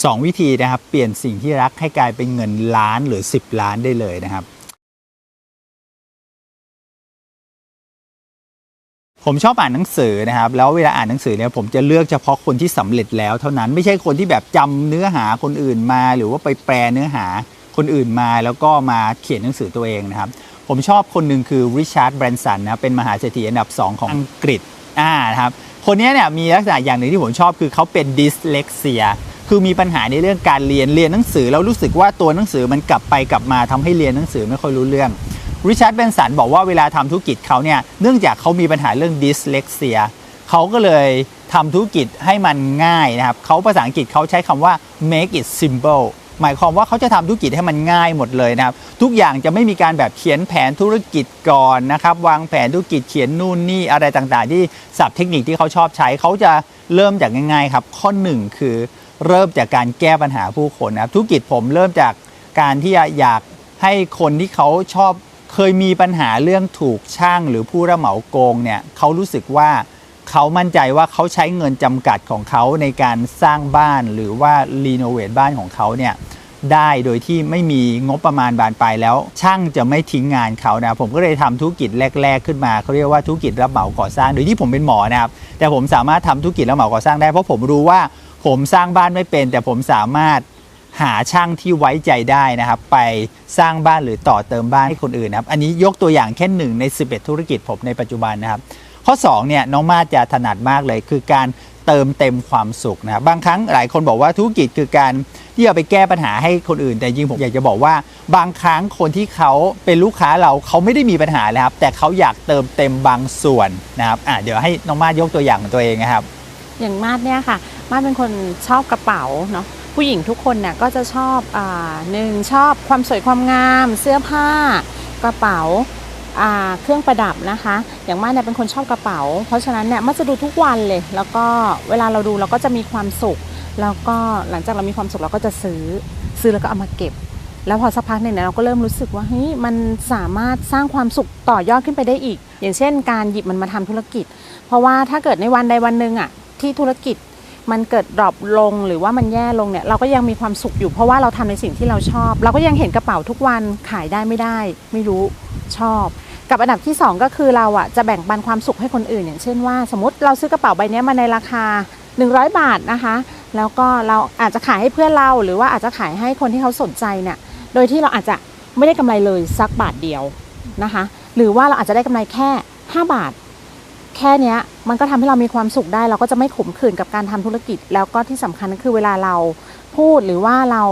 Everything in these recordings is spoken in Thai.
2 วิธีนะครับ เปลี่ยนสิ่งที่รักให้กลายเป็นเงินล้านหรือ 10 ล้านได้เลยนะครับ ผมชอบอ่านหนังสือนะครับ แล้วเวลาอ่านหนังสือเนี่ยผมจะเลือกเฉพาะคนที่สำเร็จแล้วเท่านั้นไม่ใช่คนที่แบบจำเนื้อหาคนอื่นมา หรือว่าไปแปลเนื้อหาคนอื่นมาแล้วก็มาเขียนหนังสือตัวเองนะครับ ผมชอบคนหนึ่งคือริชาร์ดแบรนสันนะเป็นมหาเศรษฐีอันดับ 2 ของอังกฤษอ่านะครับคนนี้เนี่ยมีลักษณะอย่างหนึ่งที่ผมชอบคือเขาเป็นดิสเลกเซีย คือมีปัญหาในเรื่องการเรียนเรียนหนังสือแล้วรู้สึกว่าตัวหนังสือมันกลับไปกลับมาทำให้เรียนหนังสือไม่ค่อยรู้เรื่องริชาร์ดเบนสันบอกว่าเวลาทำธุรกิจเขาเนี่ยเนื่องจากเขามีปัญหาเรื่องดิสเลกเซียเขาก็เลยทำธุรกิจให้มันง่ายนะครับเขาภาษาอังกฤษเขาใช้คำว่า make it simple หมายความว่าเขาจะทำธุรกิจให้มันง่ายหมดเลยนะครับ ทุกอย่างจะไม่มีการแบบเขียนแผนธุรกิจก่อนนะครับ วางแผนธุรกิจเขียนนู่นนี่อะไรต่างๆ ที่ศัพท์เทคนิคที่เขาชอบใช้เขาจะเริ่มจากง่ายๆครับ ข้อหนึ่งคือ เริ่มจากการแก้ปัญหาผู้คนนะครับธุรกิจผมเริ่มจากการที่อยากให้คนที่เขาชอบเคยมีปัญหาเรื่องถูกช่างหรือผู้รับเหมาโกงเนี่ยเขารู้สึกว่าเขามั่นใจว่าเขาใช้เงินจำกัดของเขาในการสร้างบ้านหรือว่ารีโนเวทบ้านของเขาเนี่ยได้โดยที่ไม่มีงบประมาณบานปลายแล้ว ช่างจะไม่ทิ้งงานเขานะผมก็เลยทำธุรกิจแรก ๆ ขึ้นมาเขาเรียกว่าธุรกิจรับเหมาก่อสร้าง โดยที่ผมเป็นหมอนะครับแต่ผมสามารถทำธุรกิจรับเหมาก่อสร้างได้เพราะผมรู้ว่า ผมสร้างบ้านไม่เป็น แต่ผมสามารถหาช่างที่ไว้ใจได้นะครับ ไปสร้างบ้านหรือต่อเติมบ้านให้คนอื่นนะครับ อันนี้ยกตัวอย่างแค่หนึ่งใน 11 ธุรกิจผมในปัจจุบันนะครับ ข้อ2เนี่ยน้องมาจะถนัดมากเลย คือการเติมเต็มความสุขนะครับบางครั้งหลายคนบอกว่าธุรกิจคือการที่เอาไปแก้ปัญหาให้คนอื่น แต่จริงผมอยากจะบอกว่า บางครั้งคนที่เขาเป็นลูกค้าเราเขาไม่ได้มีปัญหาเลยครับ แต่เขาอยากเติมเต็มบางส่วนนะครับอะเดี๋ยวให้น้องมายกตัวอย่างของตัวเองนะครับ อย่างมาดเนี่ยค่ะ มาดเป็นคนชอบกระเป๋าเนาะผู้หญิงทุกคนเนี่ยก็จะชอบอ่าหนึ่งชอบความสวยความงาม เสื้อผ้ากระเป๋าเครื่องประดับนะคะ อย่างมาดเนี่ยเป็นคนชอบกระเป๋า เพราะฉะนั้นเนี่ยมัดจะดูทุกวันเลย แล้วก็เวลาเราดูเราก็จะมีความสุข แล้วก็หลังจากเรามีความสุขเราก็จะซื้อซื้อแล้วก็เอามาเก็บ แล้วพอสักพักหนึ่งเนี่ยเราก็เริ่มรู้สึกว่าเฮ้ยมันสามารถสร้างความสุขต่อยอดขึ้นไปได้อีก อย่างเช่น การหยิบมันมาทำธุรกิจ เพราะว่าถ้าเกิดในวันใดวันหนึ่งอะ ที่ธุรกิจมันเกิดดรอปลงหรือว่ามันแย่ลงเนี่ยเราก็ยังมีความสุขอยู่เพราะว่าเราทำในสิ่งที่เราชอบ เราก็ยังเห็นกระเป๋าทุกวันขายได้ไม่ได้ ไม่รู้ชอบ กับอันดับที่ 2 ก็คือเราอะจะแบ่งปันความสุขให้คนอื่น อย่างเช่นว่า สมมติเราซื้อกระเป๋าใบเนี้ยมาในราคา 100 บาทนะคะ แล้วก็เราอาจจะขายให้เพื่อนเรา หรือว่าอาจจะขายให้คนที่เขาสนใจเนี่ยโดยที่เราอาจจะไม่ได้กำไรเลยสักบาทเดียวนะคะ หรือว่าเราอาจจะได้กำไรแค่ 5 บาท แค่นี้มันก็ทำให้เรามีความสุขได้ เราก็จะไม่ขมขื่นกับการทำธุรกิจ แล้วก็ที่สำคัญก็คือเวลาเราพูดหรือว่าเรา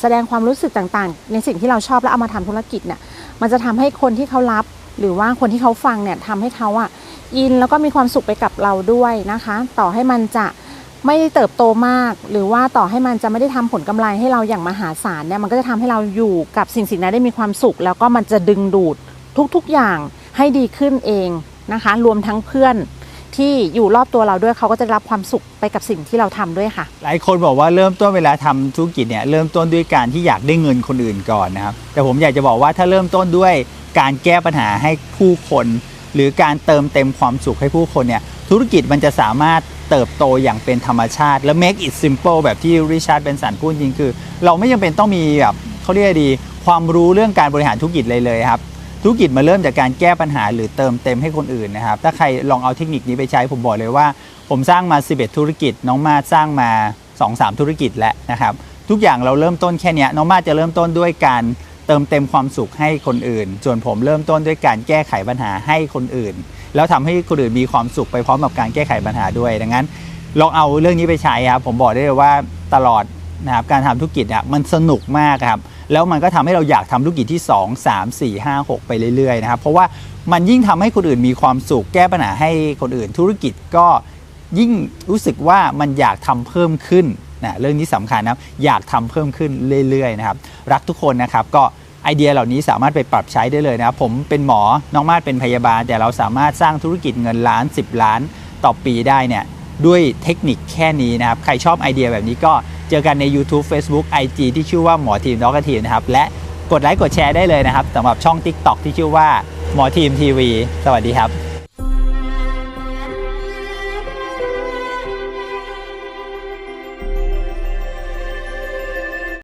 แสดงความรู้สึกต่างๆ ในสิ่งที่เราชอบแล้วเอามาทำธุรกิจเนี่ยมันจะทำให้คนที่เขารับ หรือว่าคนที่เขาฟังเนี่ยทำให้เขาอะอินแล้วก็มีความสุขไปกับเราด้วยนะคะ ต่อให้มันจะไม่ได้เติบโตมาก หรือว่าต่อให้มันจะไม่ได้ทำผลกำไรให้เราอย่างมหาศาลเนี่ยมันก็จะทำให้เราอยู่กับสิ่งสิ่งนั้นได้มีความสุข แล้วก็มันจะดึงดูดทุกๆอย่างให้ดีขึ้นเอง นะคะ รวมทั้งเพื่อนที่อยู่รอบตัวเราด้วยเขาก็จะรับความสุขไปกับสิ่งที่เราทำด้วยค่ะ หลายคนบอกว่าเริ่มต้นเวลาทำธุรกิจเนี่ยเริ่มต้นด้วยการที่อยากได้เงินคนอื่นก่อนนะครับ แต่ผมอยากจะบอกว่าถ้าเริ่มต้นด้วยการแก้ปัญหาให้ผู้คน หรือการเติมเต็มความสุขให้ผู้คนเนี่ยธุรกิจมันจะสามารถเติบโตอย่างเป็นธรรมชาติ และ make it simple แบบที่ริชาร์ดเบนสันพูดจริงคือ เราไม่จำเป็นต้องมีแบบเขาเรียกดี ความรู้เรื่องการบริหารธุรกิจเลยเลยครับ ธุรกิจมาเริ่มจากการแก้ปัญหาหรือเติมเต็มให้คนอื่นนะครับถ้าใครลองเอาเทคนิคนี้ไปใช้ผมบอกเลยว่า ผมสร้างมา 11 ธุรกิจ น้องมาสร้างมา 2-3 ธุรกิจแล้วนะครับทุกอย่างเราเริ่มต้นแค่นี้น้องมาจะเริ่มต้นด้วยการเติมเต็มความสุขให้คนอื่น ส่วนผมเริ่มต้นด้วยการแก้ไขปัญหาให้คนอื่น แล้วทำให้คนอื่นมีความสุขไปพร้อมกับการแก้ไขปัญหาด้วย ดังนั้นลองเอาเรื่องนี้ไปใช้ครับผมบอกได้เลยว่าตลอดนะครับการทำธุรกิจอะมันสนุกมากครับ แล้วมันก็ทำให้เราอยากทำธุรกิจที่ 2 3 4 5 6 ไปเรื่อยๆนะครับเพราะว่ามันยิ่งทำให้คนอื่นมีความสุขแก้ปัญหาให้คนอื่นธุรกิจก็ยิ่งรู้สึกว่ามันอยากทำเพิ่มขึ้นนะเรื่องนี้สำคัญนะอยากทำเพิ่มขึ้นเรื่อยๆนะครับรักทุกคนนะครับก็ไอเดียเหล่านี้สามารถไปปรับใช้ได้เลยนะครับผมเป็นหมอน้องมาดเป็นพยาบาล แต่เราสามารถสร้างธุรกิจเงินล้าน 10 ล้านต่อปีได้เนี่ยด้วยเทคนิคแค่นี้นะครับ ใครชอบไอเดียแบบนี้ก็ เจอกันใน YouTube Facebook IG ที่ชื่อว่าหมอทีมด็อกทีมนะครับ และกดไลค์กดแชร์ได้เลยนะครับสำหรับช่อง TikTok ที่ชื่อว่าหมอทีมทีวีสวัสดีครับ